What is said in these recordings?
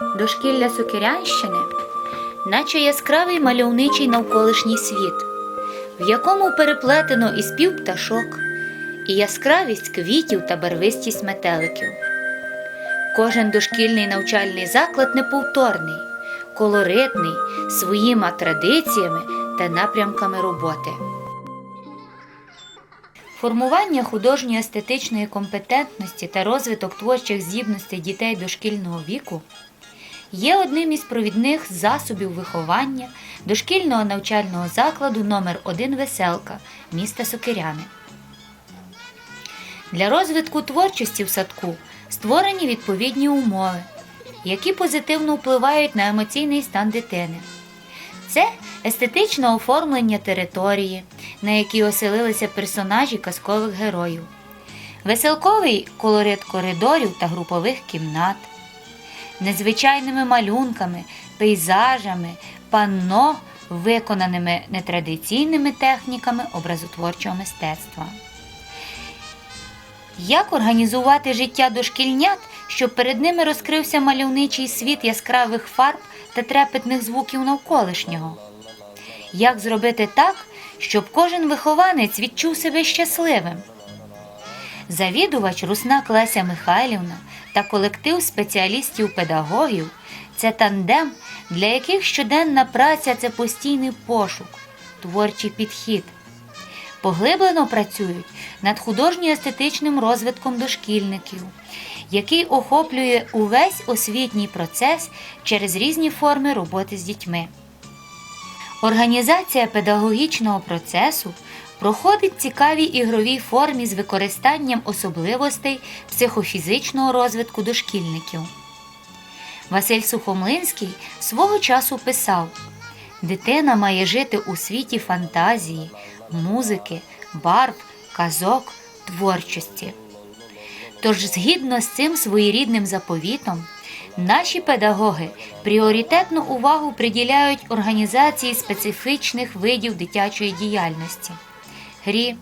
Дошкілля Сокирянщини, наче яскравий мальовничий навколишній світ, в якому переплетено і спів пташок, і яскравість квітів та барвистість метеликів. Кожен дошкільний навчальний заклад неповторний, колоритний, своїми традиціями та напрямками роботи. Формування художньо-естетичної компетентності та розвиток творчих здібностей дітей дошкільного віку є одним із провідних засобів виховання дошкільного навчального закладу номер 1 Веселка міста Сокиряни. Для розвитку творчості в садку створені відповідні умови, які позитивно впливають на емоційний стан дитини. Це естетичне оформлення території, на якій оселилися персонажі казкових героїв, веселковий колорит коридорів та групових кімнат, незвичайними малюнками, пейзажами, панно, виконаними нетрадиційними техніками образотворчого мистецтва. Як організувати життя дошкільнят, щоб перед ними розкрився мальовничий світ яскравих фарб та трепетних звуків навколишнього? Як зробити так, щоб кожен вихованець відчув себе щасливим? Завідувач Русна Клеся Михайлівна та колектив спеціалістів-педагогів це тандем, для яких щоденна праця це постійний пошук, творчий підхід. Поглиблено працюють над художньо-естетичним розвитком дошкільників, який охоплює увесь освітній процес через різні форми роботи з дітьми. Організація педагогічного процесу проходить в цікавій ігровій формі з використанням особливостей психофізичного розвитку дошкільників. Василь Сухомлинський свого часу писав: Дитина має жити у світі фантазії, музики, барв, казок, творчості. Тож, згідно з цим своєрідним заповітом, наші педагоги пріоритетну увагу приділяють організації специфічних видів дитячої діяльності грі,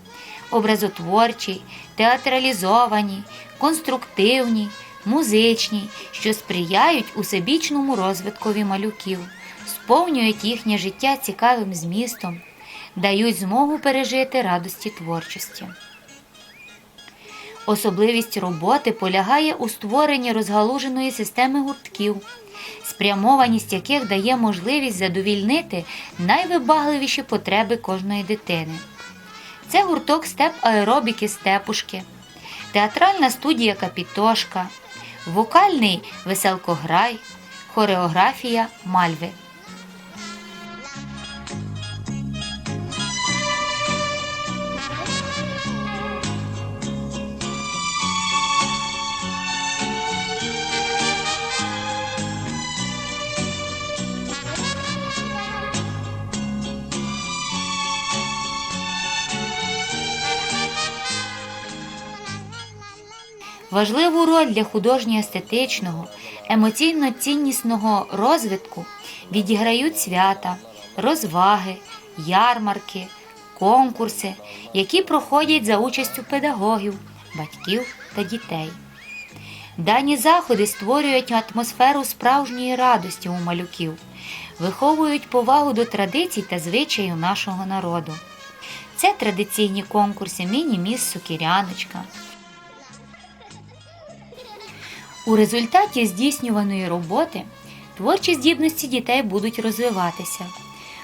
образотворчій, театралізованій, конструктивній, музичній, що сприяють усебічному розвиткові малюків, сповнюють їхнє життя цікавим змістом, дають змогу пережити радості творчості. Особливість роботи полягає у створенні розгалуженої системи гуртків, спрямованість яких дає можливість задовільнити найвибагливіші потреби кожної дитини. Це гурток степ аеробіки степушки, театральна студія Капітошка, вокальний веселкограй, хореографія мальви. Важливу роль для художньо-естетичного, емоційно-ціннісного розвитку відіграють свята, розваги, ярмарки, конкурси, які проходять за участю педагогів, батьків та дітей. Дані заходи створюють атмосферу справжньої радості у малюків, виховують повагу до традицій та звичаїв нашого народу. Це традиційні конкурси Міні-міс Сокіряночка, У результаті здійснюваної роботи творчі здібності дітей будуть розвиватися.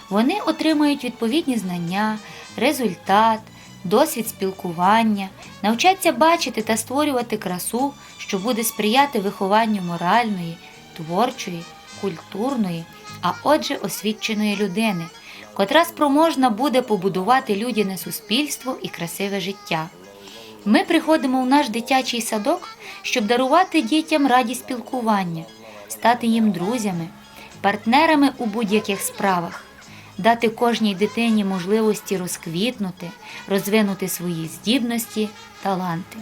Вони отримають відповідні знання, результат, досвід спілкування, навчаться бачити та створювати красу, що буде сприяти вихованню моральної, творчої, культурної, а отже, освіченої людини, котра спроможна буде побудувати людяне суспільство і красиве життя. Ми приходимо в наш дитячий садок, щоб дарувати дітям радість спілкування, стати їм друзями, партнерами у будь-яких справах, дати кожній дитині можливості розквітнути, розвинути свої здібності, таланти.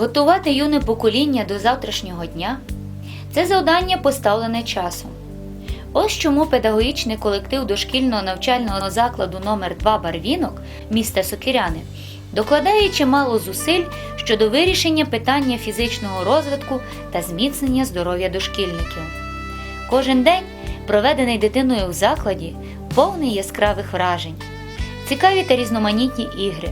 Готувати юне покоління до завтрашнього дня це завдання поставлене часом. Ось чому педагогічний колектив дошкільного навчального закладу номер 2 Барвінок міста Сокиряни докладає чимало зусиль щодо вирішення питання фізичного розвитку та зміцнення здоров'я дошкільників. Кожен день, проведений дитиною в закладі, повний яскравих вражень, цікаві та різноманітні ігри,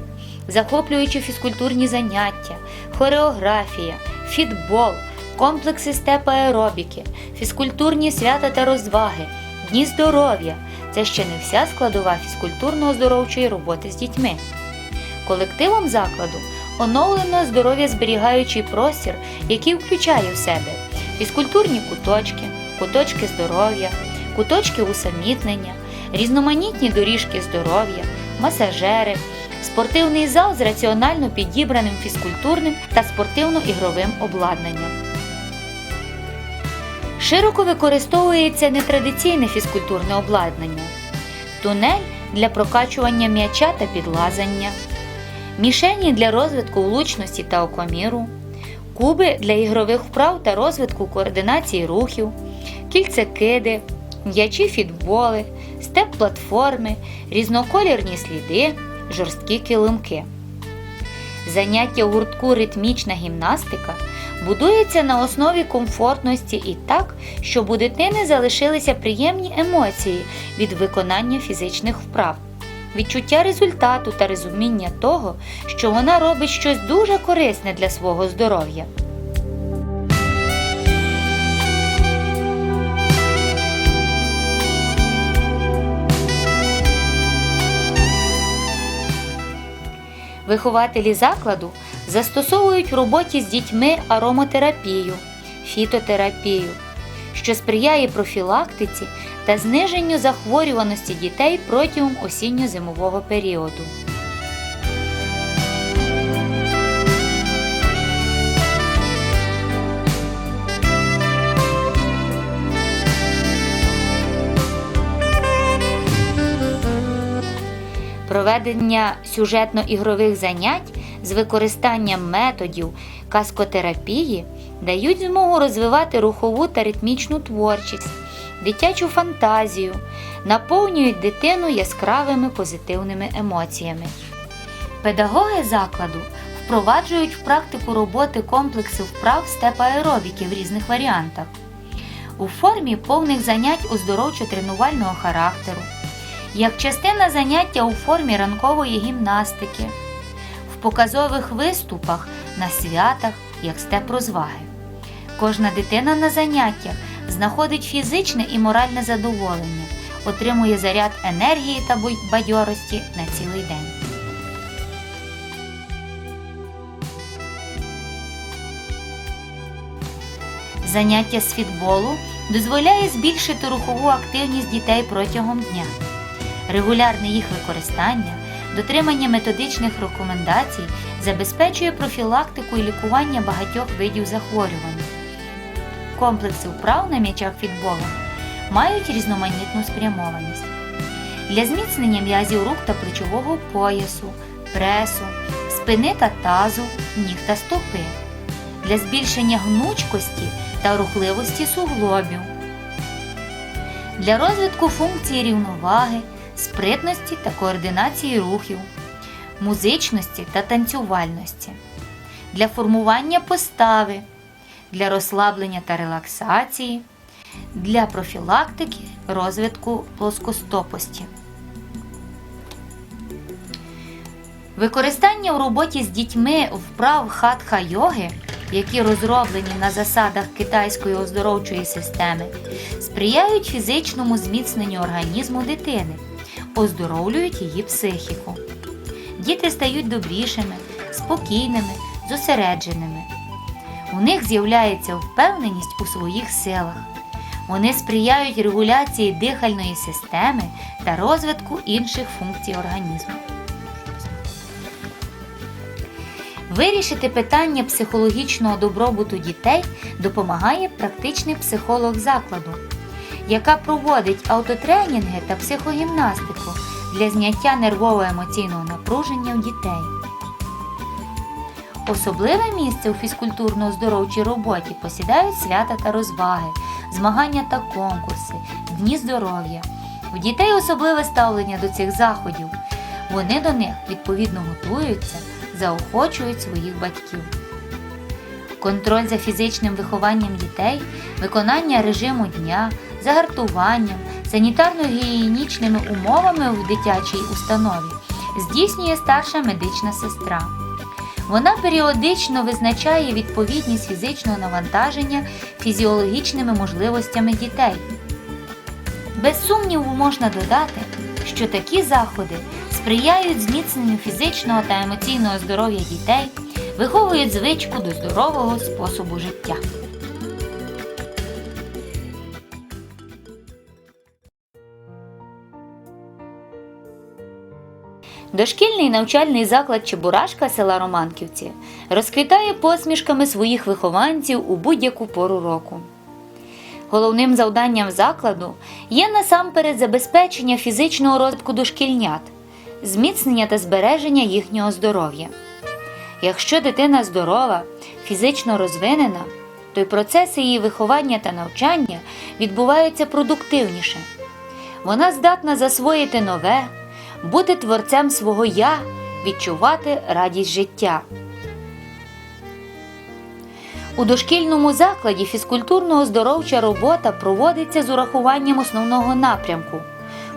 захоплюючі фізкультурні заняття, хореографія, фітбол, комплекси степ аеробіки, фізкультурні свята та розваги, дні здоров'я це ще не вся складова фізкультурно-оздоровчої роботи з дітьми. Колективом закладу оновлено здоров'я зберігаючий простір, який включає в себе фізкультурні куточки, куточки здоров'я, куточки усамітнення, різноманітні доріжки здоров'я, масажери, спортивний зал з раціонально підібраним фізкультурним та спортивно-ігровим обладнанням. Широко використовується нетрадиційне фізкультурне обладнання, тунель для прокачування м'яча та підлазання, мішені для розвитку влучності та окоміру, куби для ігрових вправ та розвитку координації рухів, кільцекиди, м'ячі фітболи, степ-платформи, різноколірні сліди, жорсткі килимки. Заняття у гуртку ритмічна гімнастика будується на основі комфортності і так, щоб у дитини залишилися приємні емоції від виконання фізичних вправ, відчуття результату та розуміння того, що вона робить щось дуже корисне для свого здоров'я. Вихователі закладу застосовують в роботі з дітьми ароматерапію, фітотерапію, що сприяє профілактиці та зниженню захворюваності дітей протягом осінньо-зимового періоду. Проведення сюжетно-ігрових занять з використанням методів каскотерапії дають змогу розвивати рухову та ритмічну творчість, дитячу фантазію, наповнюють дитину яскравими позитивними емоціями. Педагоги закладу впроваджують в практику роботи комплекси вправ степаеробіки в різних варіантах у формі повних занять оздоровчо-тренувального характеру як частина заняття у формі ранкової гімнастики, в показових виступах на святах як степ розваги. Кожна дитина на заняттях знаходить фізичне і моральне задоволення, отримує заряд енергії та бадьорості на цілий день. Заняття з фітболу дозволяє збільшити рухову активність дітей протягом дня регулярне їх використання, дотримання методичних рекомендацій забезпечує профілактику і лікування багатьох видів захворювань. Комплекси вправ на м'ячах фітболу мають різноманітну спрямованість. Для зміцнення м'язів рук та плечового поясу, пресу, спини та тазу, ніг та стопи, для збільшення гнучкості та рухливості суглобів, для розвитку функції рівноваги спритності та координації рухів, музичності та танцювальності, для формування постави, для розслаблення та релаксації, для профілактики розвитку плоскостопості. Використання у роботі з дітьми вправ хатха йоги, які розроблені на засадах китайської оздоровчої системи, сприяють фізичному зміцненню організму дитини оздоровлюють її психіку. Діти стають добрішими, спокійними, зосередженими. У них з'являється впевненість у своїх силах. Вони сприяють регуляції дихальної системи та розвитку інших функцій організму. Вирішити питання психологічного добробуту дітей допомагає практичний психолог закладу яка проводить автотренінги та психогімнастику для зняття нервово-емоційного напруження у дітей. Особливе місце у фізкультурно-оздоровчій роботі посідають свята та розваги, змагання та конкурси, дні здоров'я. У дітей особливе ставлення до цих заходів. Вони до них відповідно готуються, заохочують своїх батьків. Контроль за фізичним вихованням дітей, виконання режиму дня, загартуванням, санітарно-гігієнічними умовами в дитячій установі здійснює старша медична сестра. Вона періодично визначає відповідність фізичного навантаження фізіологічними можливостями дітей. Без сумніву можна додати, що такі заходи сприяють зміцненню фізичного та емоційного здоров'я дітей, виховують звичку до здорового способу життя. Дошкільний навчальний заклад Чебурашка села Романківці розквітає посмішками своїх вихованців у будь-яку пору року. Головним завданням закладу є насамперед забезпечення фізичного розвитку дошкільнят, зміцнення та збереження їхнього здоров'я. Якщо дитина здорова, фізично розвинена, то й процеси її виховання та навчання відбуваються продуктивніше. Вона здатна засвоїти нове, бути творцем свого я, відчувати радість життя. У дошкільному закладі фізкультурно-оздоровча робота проводиться з урахуванням основного напрямку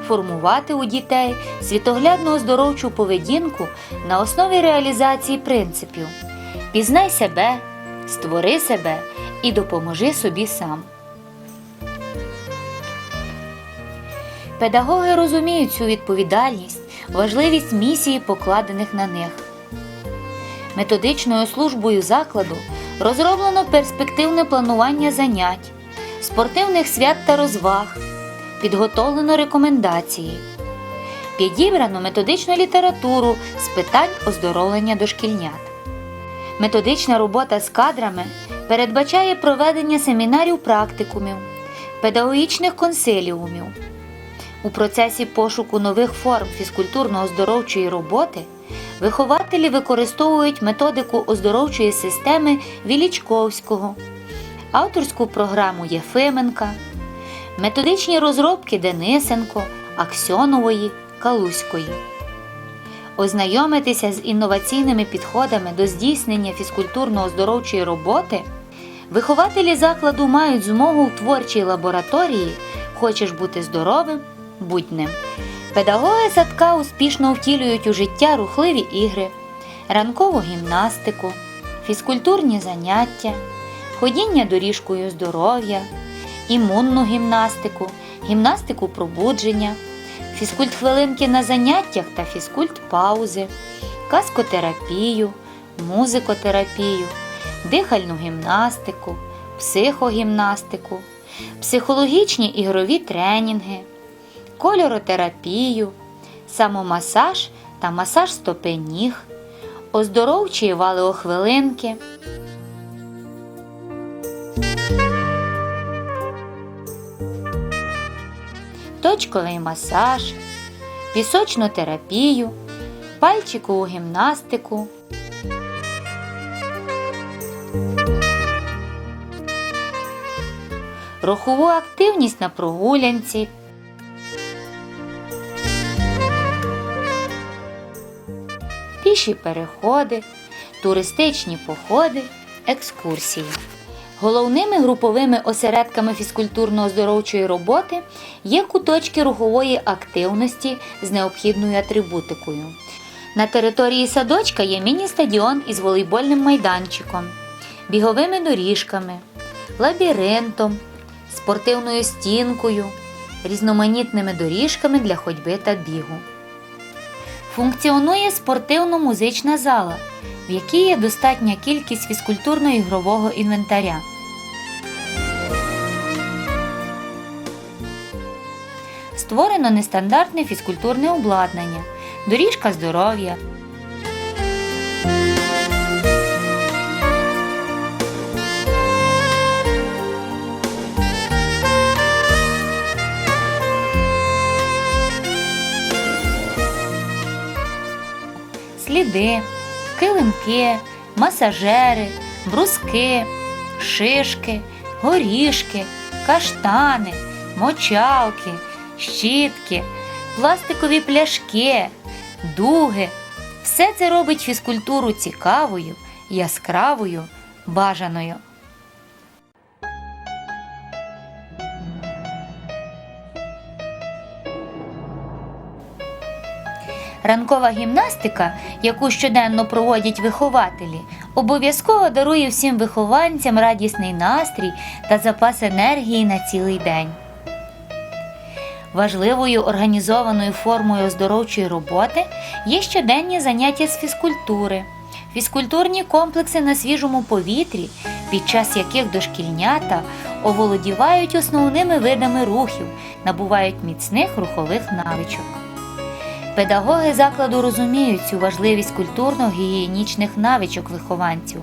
формувати у дітей світоглядно оздоровчу поведінку на основі реалізації принципів Пізнай себе, створи себе і допоможи собі сам. Педагоги розуміють цю відповідальність, важливість місії, покладених на них. Методичною службою закладу розроблено перспективне планування занять, спортивних свят та розваг, підготовлено рекомендації, підібрано методичну літературу з питань оздоровлення дошкільнят. Методична робота з кадрами передбачає проведення семінарів практикумів, педагогічних консиліумів. У процесі пошуку нових форм фізкультурно-оздоровчої роботи вихователі використовують методику оздоровчої системи Вілічковського, авторську програму Єфименка, методичні розробки Денисенко, Аксьонової, Калузької. Ознайомитися з інноваційними підходами до здійснення фізкультурно-оздоровчої роботи вихователі закладу мають змогу в творчій лабораторії Хочеш бути здоровим, будь ним. Педагоги садка успішно втілюють у життя рухливі ігри, ранкову гімнастику, фізкультурні заняття, ходіння доріжкою здоров'я, імунну гімнастику, гімнастику пробудження, фізкульт-хвилинки на заняттях та фізкульт-паузи, каскотерапію, музикотерапію, дихальну гімнастику, психогімнастику, психологічні ігрові тренінги кольоротерапію, самомасаж та масаж стопи ніг, оздоровчі валеохвилинки. Точковий масаж, пісочну терапію, пальчикову гімнастику. Рухову активність на прогулянці, піші переходи, туристичні походи, екскурсії. Головними груповими осередками фізкультурно-оздоровчої роботи є куточки рухової активності з необхідною атрибутикою. На території садочка є міні-стадіон із волейбольним майданчиком, біговими доріжками, лабіринтом, спортивною стінкою, різноманітними доріжками для ходьби та бігу. Функціонує спортивно-музична зала, в якій є достатня кількість фізкультурно-ігрового інвентаря. Створено нестандартне фізкультурне обладнання, доріжка здоров'я. Сліди, килимки, масажери, бруски, шишки, горішки, каштани, мочалки, щітки, пластикові пляшки, дуги. Все це робить фізкультуру цікавою, яскравою, бажаною. Ранкова гімнастика, яку щоденно проводять вихователі, обов'язково дарує всім вихованцям радісний настрій та запас енергії на цілий день. Важливою організованою формою оздоровчої роботи є щоденні заняття з фізкультури, фізкультурні комплекси на свіжому повітрі, під час яких дошкільнята оволодівають основними видами рухів, набувають міцних рухових навичок. Педагоги закладу розуміють цю важливість культурно-гігієнічних навичок вихованців,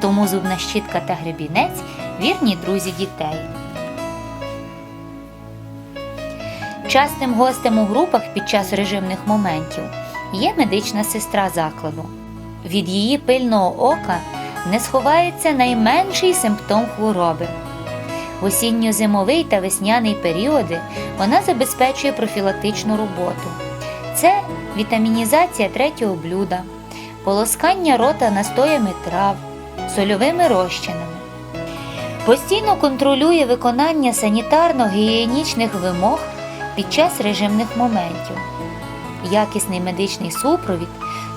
тому зубна щітка та гребінець вірні друзі дітей. Частим гостем у групах під час режимних моментів є медична сестра закладу. Від її пильного ока не сховається найменший симптом хвороби. В осінньо-зимовий та весняний періоди вона забезпечує профілактичну роботу. Це вітамінізація третього блюда, полоскання рота настоями трав, сольовими розчинами. Постійно контролює виконання санітарно-гігієнічних вимог під час режимних моментів. Якісний медичний супровід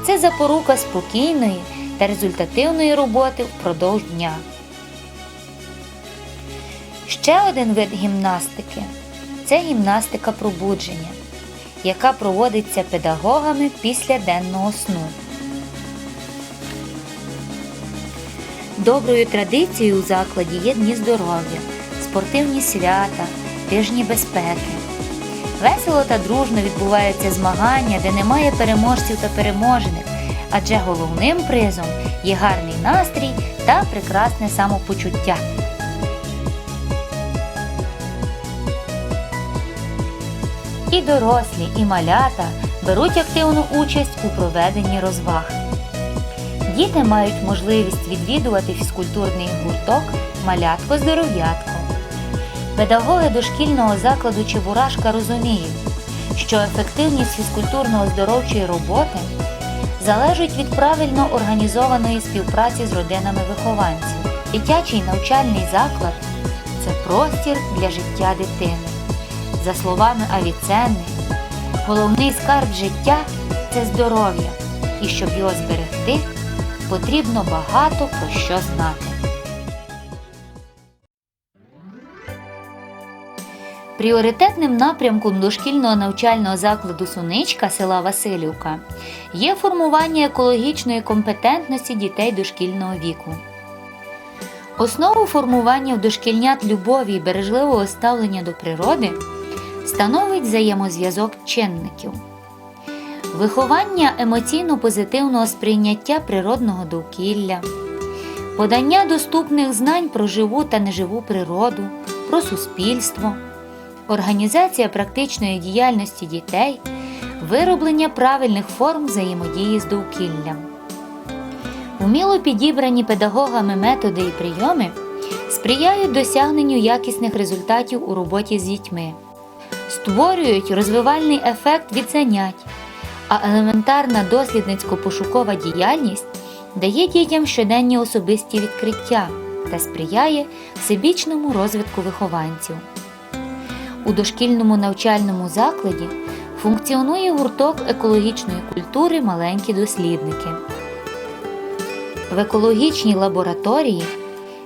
це запорука спокійної та результативної роботи впродовж дня. Ще один вид гімнастики це гімнастика пробудження, яка проводиться педагогами після денного сну. Доброю традицією у закладі є дні здоров'я, спортивні свята, тижні безпеки. Весело та дружно відбуваються змагання, де немає переможців та переможених, адже головним призом є гарний настрій та прекрасне самопочуття. І дорослі, і малята беруть активну участь у проведенні розваг. Діти мають можливість відвідувати фізкультурний гурток Малятко здоров'ятко. Педагоги дошкільного закладу Чебурашка розуміють, що ефективність фізкультурно-оздоровчої роботи залежить від правильно організованої співпраці з родинами вихованців. Дитячий навчальний заклад це простір для життя дитини. За словами Авіценни, головний скарб життя це здоров'я, і щоб його зберегти, потрібно багато про що знати. Пріоритетним напрямком дошкільного навчального закладу Суничка села Василівка є формування екологічної компетентності дітей дошкільного віку. Основу формування в дошкільнят любові і бережливого ставлення до природи становить взаємозв'язок чинників. Виховання емоційно-позитивного сприйняття природного довкілля, подання доступних знань про живу та неживу природу, про суспільство, організація практичної діяльності дітей, вироблення правильних форм взаємодії з довкіллям. Уміло підібрані педагогами методи і прийоми сприяють досягненню якісних результатів у роботі з дітьми, створюють розвивальний ефект від занять, а елементарна дослідницько-пошукова діяльність дає дітям щоденні особисті відкриття та сприяє всебічному розвитку вихованців. У дошкільному навчальному закладі функціонує гурток екологічної культури Маленькі дослідники. В екологічній лабораторії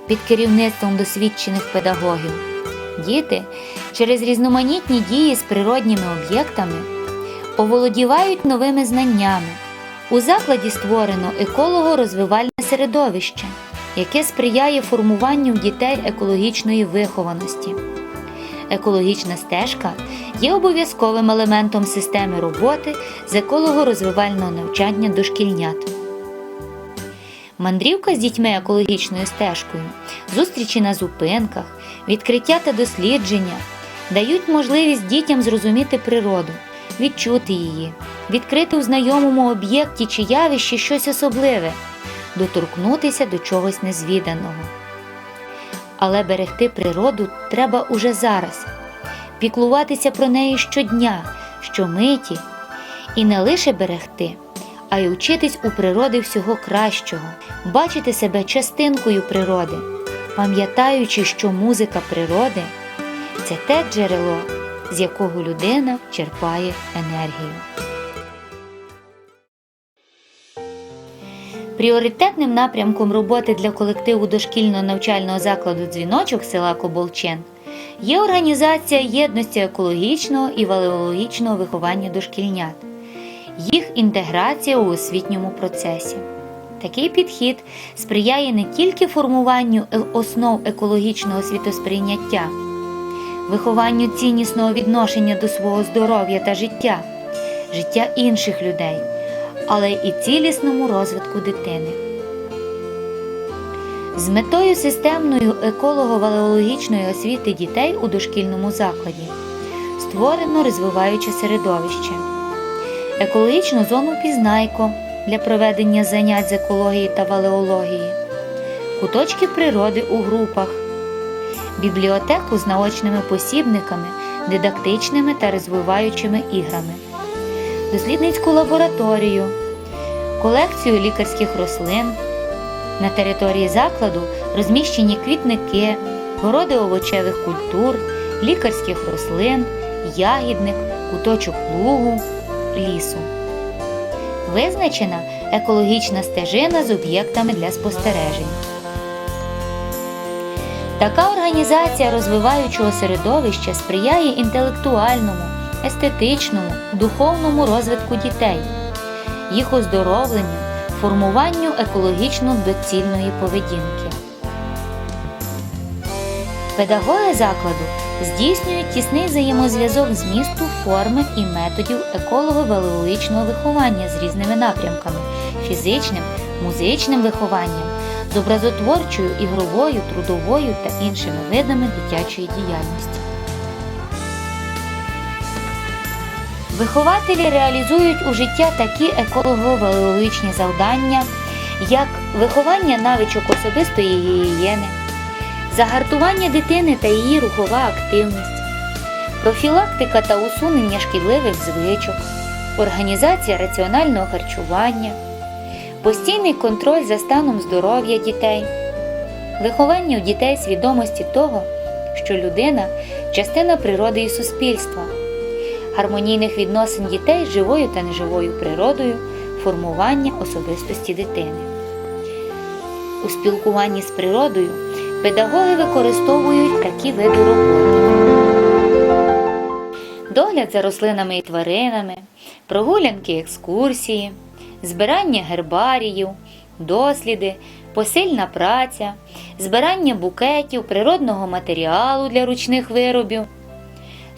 під керівництвом досвідчених педагогів діти через різноманітні дії з природніми об'єктами оволодівають новими знаннями. У закладі створено еколого-розвивальне середовище, яке сприяє формуванню дітей екологічної вихованості. Екологічна стежка є обов'язковим елементом системи роботи з еколого-розвивального навчання дошкільнят. Мандрівка з дітьми екологічною стежкою, зустрічі на зупинках, відкриття та дослідження дають можливість дітям зрозуміти природу, відчути її, відкрити у знайомому об'єкті чи явищі щось особливе, доторкнутися до чогось незвіданого. Але берегти природу треба уже зараз, піклуватися про неї щодня, щомиті, і не лише берегти, а й учитись у природи всього кращого, бачити себе частинкою природи, пам'ятаючи, що музика природи це те джерело, з якого людина черпає енергію. Пріоритетним напрямком роботи для колективу дошкільного навчального закладу дзвіночок села Коболчен є організація єдності екологічного і валеологічного виховання дошкільнят, їх інтеграція у освітньому процесі. Такий підхід сприяє не тільки формуванню е- основ екологічного світосприйняття, вихованню ціннісного відношення до свого здоров'я та життя, життя інших людей, але і цілісному розвитку дитини. З метою системної еколого-валеологічної освіти дітей у дошкільному закладі створено розвиваюче середовище, екологічну зону Пізнайко для проведення занять з екології та валеології, куточки природи у групах, бібліотеку з наочними посібниками, дидактичними та розвиваючими іграми, дослідницьку лабораторію, колекцію лікарських рослин. На території закладу розміщені квітники, городи овочевих культур, лікарських рослин, ягідник, куточок лугу, лісу. Визначена екологічна стежина з об'єктами для спостережень. Така організація розвиваючого середовища сприяє інтелектуальному, естетичному, духовному розвитку дітей, їх оздоровленню, формуванню екологічно доцільної поведінки. Педагоги закладу здійснюють тісний взаємозв'язок змісту, форми і методів еколого-валеологічного виховання з різними напрямками фізичним, музичним вихованням, з образотворчою, ігровою, трудовою та іншими видами дитячої діяльності. Вихователі реалізують у життя такі еколого-валеологічні завдання, як виховання навичок особистої гігієни, загартування дитини та її рухова активність, профілактика та усунення шкідливих звичок, організація раціонального харчування, постійний контроль за станом здоров'я дітей, виховання у дітей свідомості того, що людина частина природи і суспільства гармонійних відносин дітей з живою та неживою природою, формування особистості дитини. У спілкуванні з природою педагоги використовують такі види роботи. Догляд за рослинами і тваринами, прогулянки екскурсії, збирання гербаріїв, досліди, посильна праця, збирання букетів, природного матеріалу для ручних виробів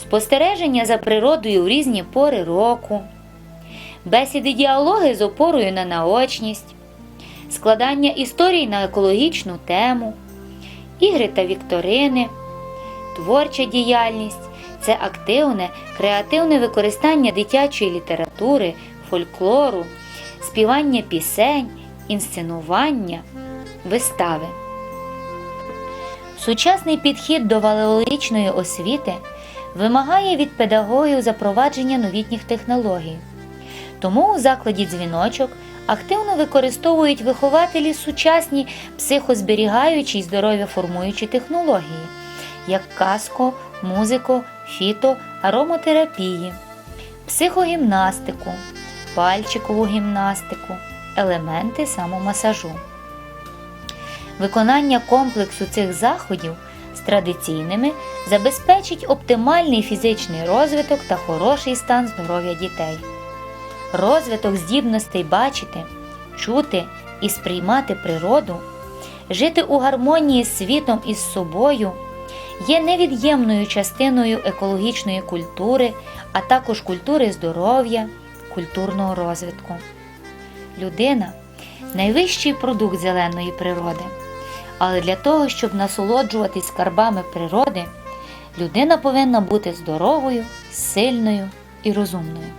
спостереження за природою в різні пори року, бесіди діалоги з опорою на наочність, складання історій на екологічну тему, ігри та вікторини, творча діяльність це активне, креативне використання дитячої літератури, фольклору, співання пісень, інсценування, вистави. Сучасний підхід до валеологічної освіти вимагає від педагогів запровадження новітніх технологій. Тому у закладі дзвіночок активно використовують вихователі сучасні психозберігаючі й здоров'я-формуючі технології, як каско, музико, фіто, аромотерапії, психогімнастику, пальчикову гімнастику, елементи самомасажу. Виконання комплексу цих заходів з традиційними забезпечить оптимальний фізичний розвиток та хороший стан здоров'я дітей. Розвиток здібностей бачити, чути і сприймати природу, жити у гармонії з світом і з собою є невід'ємною частиною екологічної культури, а також культури здоров'я, культурного розвитку. Людина найвищий продукт зеленої природи. Але для того, щоб насолоджуватись скарбами природи, людина повинна бути здоровою, сильною і розумною.